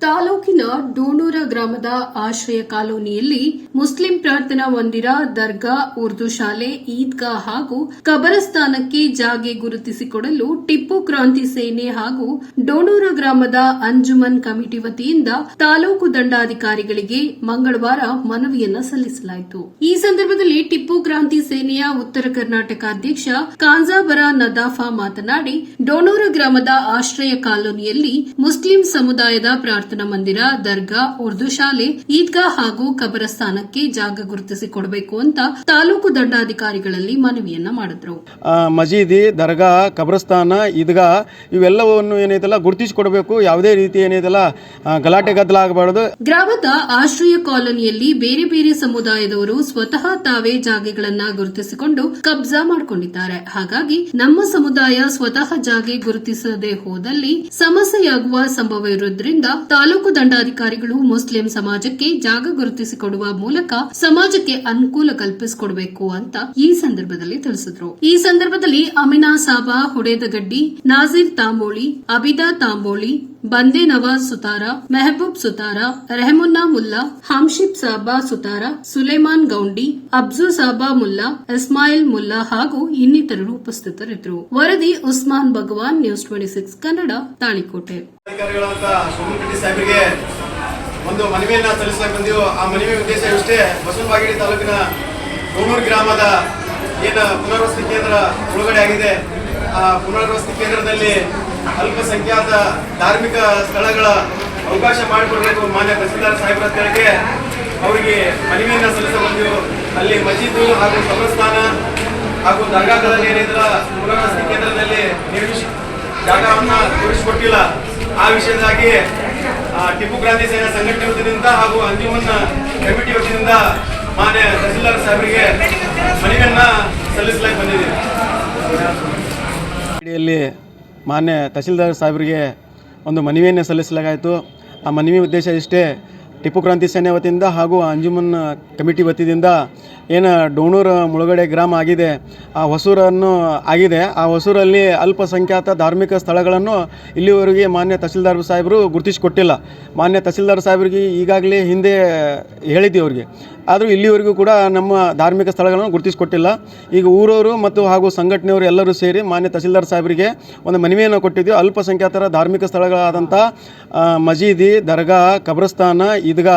ತಾಲೂಕಿನ ಡೂಣೂರ ಗ್ರಾಮದ ಆಶ್ರಯ ಕಾಲೋನಿಯಲ್ಲಿ ಮುಸ್ಲಿಂ ಪ್ರಾರ್ಥನಾ ಮಂದಿರ, ದರ್ಗಾ, ಉರ್ದು ಶಾಲೆ, ಈದ್ಗಾ ಹಾಗೂ ಕಬರಸ್ತಾನಕ್ಕೆ ಜಾಗೆ ಗುರುತಿಸಿಕೊಡಲು ಟಿಪ್ಪು ಕ್ರಾಂತಿ ಸೇನೆ ಹಾಗೂ ಡೋಣೂರ ಗ್ರಾಮದ ಅಂಜುಮನ್ ಕಮಿಟಿ ವತಿಯಿಂದ ತಾಲೂಕು ದಂಡಾಧಿಕಾರಿಗಳಿಗೆ ಮಂಗಳವಾರ ಮನವಿಯನ್ನ ಸಲ್ಲಿಸಲಾಯಿತು. ಈ ಸಂದರ್ಭದಲ್ಲಿ ಟಿಪ್ಪು ಕ್ರಾಂತಿ ಸೇನೆಯ ಉತ್ತರ ಕರ್ನಾಟಕ ಅಧ್ಯಕ್ಷ ಕಾಂಜಾಬರ ನದಾಫಾ ಮಾತನಾಡಿ ಡೋಣೂರ ಗ್ರಾಮದ ಆಶ್ರಯ ಕಾಲೋನಿಯಲ್ಲಿ ಮುಸ್ಲಿಂ ಸಮುದಾಯದ ಪ್ರಾರ್ಥನಾ ಮಂದಿರ ದರ್ಗಾ ಉರ್ದು ಶಾಲೆ ಈದ್ಗಾ ಹಾಗೂ ಕಬರಸ್ಥಾನಕ್ಕೆ ಜಾಗ ಗುರುತಿಸಿ ಕೊಡಬೇಕು ಅಂತ ತಾಲೂಕು ದಂಡಾಧಿಕಾರಿಗಳಲ್ಲಿ ಮನವಿಯನ್ನ ಮಾಡಿದ್ರು. ಮಜೀದಿ ಮಸೀದಿ ದರ್ಗಾ ಕಬ್ರಸ್ತಾನ ಈದ್ಗಾ ಇವೆಲ್ಲವನ್ನು ಏನೈತಲ್ಲ ಗುರುತಿಸಿಕೊಡಬೇಕು. ಯಾವುದೇ ರೀತಿ ಏನೈತಲ್ಲ ಗಲಾಟೆ ಗದ್ದಲ ಆಗಬಾರ್ದು. ಗ್ರಾಮದ ಆಶ್ರಯ ಕಾಲೋನಿಯಲ್ಲಿ ಬೇರೆ ಬೇರೆ ಸಮುದಾಯದವರು ಸ್ವತಃ ತಾವೇ ಜಾಗೆಗಳನ್ನ ಗುರುತಿಸಿಕೊಂಡು ಕಬ್ಜಾ ಮಾಡಿಕೊಂಡಿದ್ದಾರೆ. ಹಾಗಾಗಿ ನಮ್ಮ ಸಮುದಾಯ ಸ್ವತಃ ಜಾಗೆ ಗುರುತಿಸದೆ ಹೋದಲ್ಲಿ ಸಮಸ್ಯೆಯಾಗುವ ಸಂಭವ ಇರುವುದರಿಂದ ತಾಲೂಕು ದಂಡಾಧಿಕಾರಿಗಳು ಮುಸ್ಲಿಂ ಸಮಾಜಕ್ಕೆ ಜಾಗ ಗುರುತಿಸಿಕೊಡುವ ಮೂಲಕ ಸಮಾಜಕ್ಕೆ ಅನುಕೂಲ ಕಲ್ಪಿಸಿಕೊಡಬೇಕು ಅಂತ ಈ ಸಂದರ್ಭದಲ್ಲಿ ತಿಳಿಸಿದ್ರು. ಈ ಸಂದರ್ಭದಲ್ಲಿ ಅಮಿನಾ ಸಾಬಾ, ಹುಡೇದಗಡ್ಡಿ ನಾಜೀರ್ ತಾಂಬೋಳಿ, ಅಬಿದಾ ತಾಂಬೋಳಿ ಬಂದೆ ನವಾಜ್ ಸುತಾರ, ಮೆಹಬೂಬ್ ಸುತಾರ, ರೆಹಮುನ್ನಾ ಮುಲ್ಲಾ ಹಾಮ್ಶಿಬ್ ಸಾಬಾ ಸುತಾರ, ಸುಲೇಮಾನ್ ಗೌಂಡಿ, ಅಬ್ಜು ಸಾಬಾ ಮುಲ್ಲಾ, ಇಸ್ಮಾಯಿಲ್ ಮುಲ್ಲಾ ಹಾಗೂ ಇನ್ನಿತರರು ಉಪಸ್ಥಿತರಿದ್ದರು. ವರದಿ Usman Bhagwan, news twenty six Kannada, Talikote. ಒಂದು ಮನವಿಯನ್ನ ಸಲ್ಲಿಸಲಿಕ್ಕೆ ಬಂದೆವು, ಆ ಮನವಿ ಉದ್ದೇಶ ಇಷ್ಟೇ. ಬಸವನಬಾಗೇಡಿ ತಾಲೂಕಿನ ಡೋಣೂರು ಗ್ರಾಮದ ಏನು ಪುನರ್ವಸತಿ ಕೇಂದ್ರ ಮುಳುಗಡೆ ಆಗಿದೆ ಆ ಪುನರ್ವಸತಿ ಕೇಂದ್ರದಲ್ಲಿ ಅಲ್ಪಸಂಖ್ಯಾತ ಧಾರ್ಮಿಕ ಸ್ಥಳಗಳ ಅವಕಾಶ ಮಾಡಿಕೊಡ್ಬೇಕು ಮಾನ್ಯ ತಹಸೀಲ್ದಾರ್ ಸಾಹೇಬರ ತೆಳಗೆ ಅವರಿಗೆ ಮನವಿಯನ್ನ ಸಲ್ಲಿಸಬಹುದು. ಅಲ್ಲಿ ಮಸೀದು ಹಾಗೂ ಸಮಸ್ಥಾನ ಹಾಗೂ ದರ್ಗಾಗಳಲ್ಲಿ ಏನಿದ್ರ ಪುನರ್ವಸತಿ ಕೇಂದ್ರದಲ್ಲಿ ನಿರ್ಮಿಸಿ ಜಾಗವನ್ನ ತೋರಿಸಿಕೊಟ್ಟಿಲ್ಲ. ಆ ವಿಷಯದಾಗಿ ಟಿಪ್ಪು ಕ್ರಾಂತಿ ಸೇನಾ ಸಂಘಟನೆ ವತಿಯಿಂದ ಹಾಗೂ ಅಂಜುಮನ್ ಕಮಿಟಿ ವತಿಯಿಂದ ಮಾನ್ಯ ತಹಸೀಲ್ದಾರ್ ಸಾಹೇಬರಿಗೆ ಮನವಿಯನ್ನ ಸಲ್ಲಿಸಲಾಗಿ ಬಂದಿದೆ. ಮಾನ್ಯ ತಹಸೀಲ್ದಾರ್ ಸಾಹೇಬರಿಗೆ ಒಂದು ಮನವಿಯನ್ನು ಸಲ್ಲಿಸಲಾಯಿತು ಆ ಮನವಿ ಉದ್ದೇಶ ಇಷ್ಟೇ, ಟಿಪ್ಪು ಕ್ರಾಂತಿ ಸೇನೆ ವತಿಯಿಂದ ಹಾಗೂ ಅಂಜುಮನ್ ಕಮಿಟಿ ವತಿಯಿಂದ ಏನು ಡೋಣೂರು ಮುಳುಗಡೆ ಗ್ರಾಮ ಆಗಿದೆ, ಆ ಹೊಸೂರನ್ನು ಆಗಿದೆ. ಆ ಹೊಸೂರಲ್ಲಿ ಅಲ್ಪಸಂಖ್ಯಾತ ಧಾರ್ಮಿಕ ಸ್ಥಳಗಳನ್ನು ಇಲ್ಲಿವರೆಗೆ ಮಾನ್ಯ ತಹಸೀಲ್ದಾರ್ ಸಾಹೇಬರು ಗುರುತಿಸಿಕೊಟ್ಟಿಲ್ಲ. ಮಾನ್ಯ ತಹಸೀಲ್ದಾರ್ ಸಾಹೇಬರಿಗೆ ಈಗಾಗಲೇ ಹಿಂದೆ ಹೇಳಿದ್ದೀವಿ ಅವ್ರಿಗೆ. ಆದರೂ ಇಲ್ಲಿವರೆಗೂ ಕೂಡ ನಮ್ಮ ಧಾರ್ಮಿಕ ಸ್ಥಳಗಳನ್ನು ಗುರುತಿಸಿಕೊಟ್ಟಿಲ್ಲ. ಈಗ ಊರವರು ಮತ್ತು ಹಾಗೂ ಸಂಘಟನೆಯವರು ಎಲ್ಲರೂ ಸೇರಿ ಮಾನ್ಯ ತಹಸೀಲ್ದಾರ್ ಸಾಹೇಬರಿಗೆ ಒಂದು ಮನವಿಯನ್ನು ಕೊಟ್ಟಿದ್ವಿ ಅಲ್ಪಸಂಖ್ಯಾತರ ಧಾರ್ಮಿಕ ಸ್ಥಳಗಳಾದಂಥ ಮಜೀದಿ ಮಸೀದಿ, ದರ್ಗಾ ಕಬ್ರಸ್ತಾನ ಈದ್ಗಾ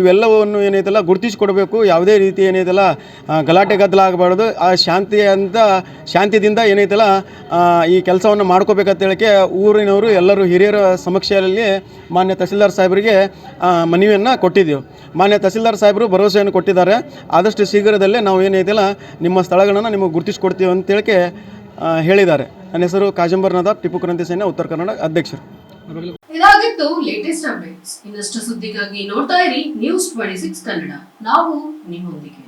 ಇವೆಲ್ಲವನ್ನು ಏನೈತಲ್ಲ ಗುರುತಿಸಿಕೊಡಬೇಕು. ಯಾವುದೇ ರೀತಿ ಏನೈತಲ್ಲ ಗಲಾಟೆ ಗದ್ದಲ ಆಗಬಾರ್ದು. ಆ ಶಾಂತಿ ಅಂತ ಶಾಂತಿದಿಂದ ಏನೈತಲ್ಲ ಈ ಕೆಲಸವನ್ನು ಮಾಡ್ಕೋಬೇಕಂತ ಹೇಳಕ್ಕೆ ಊರಿನವರು ಎಲ್ಲರೂ ಹಿರಿಯರ ಸಮಕ್ಷೆಯಲ್ಲಿ ಮಾನ್ಯ ತಹಸೀಲ್ದಾರ್ ಸಾಹೇಬರಿಗೆ ಮನವಿಯನ್ನು ಕೊಟ್ಟಿದ್ದೆವು. ಮಾನ್ಯ ತಹಸೀಲ್ದಾರ್ ಸಾಹೇಬರು ಭರವಸೆಯನ್ನು ಕೊಟ್ಟಿದ್ದಾರೆ. ಆದಷ್ಟು ಶೀಘ್ರದಲ್ಲೇ ನಾವು ಏನೈತಿಲ್ಲ ನಿಮ್ಮ ಸ್ಥಳಗಳನ್ನು ನಿಮಗೆ ಗುರುತಿಸ್ಕೊಡ್ತೀವಿ ಅಂತೇಳಿಕೆ ಹೇಳಿದ್ದಾರೆ. ನನ್ನ ಹೆಸರು ಕಾಜಂಬರ್ ನದಾಬ್, ಟಿಪ್ಪು ಕ್ರಾಂತಿ ಸೇನೆ, ಉತ್ತರ ಕನ್ನಡ ಅಧ್ಯಕ್ಷರು. ಇದಾಗಿತ್ತು ಲೇಟೆಸ್ಟ್ ಅಪ್ಡೇಟ್ಸ್ ಇನ್ನಷ್ಟು ಸುದ್ದಿಗಾಗಿ ನೋಡ್ತಾ ಇರಿ ನ್ಯೂಸ್ ಟ್ವೆಂಟಿ ಸಿಕ್ಸ್ ಕನ್ನಡ. ನಾವು ನಿಮ್ಮೊಂದಿಗೆ.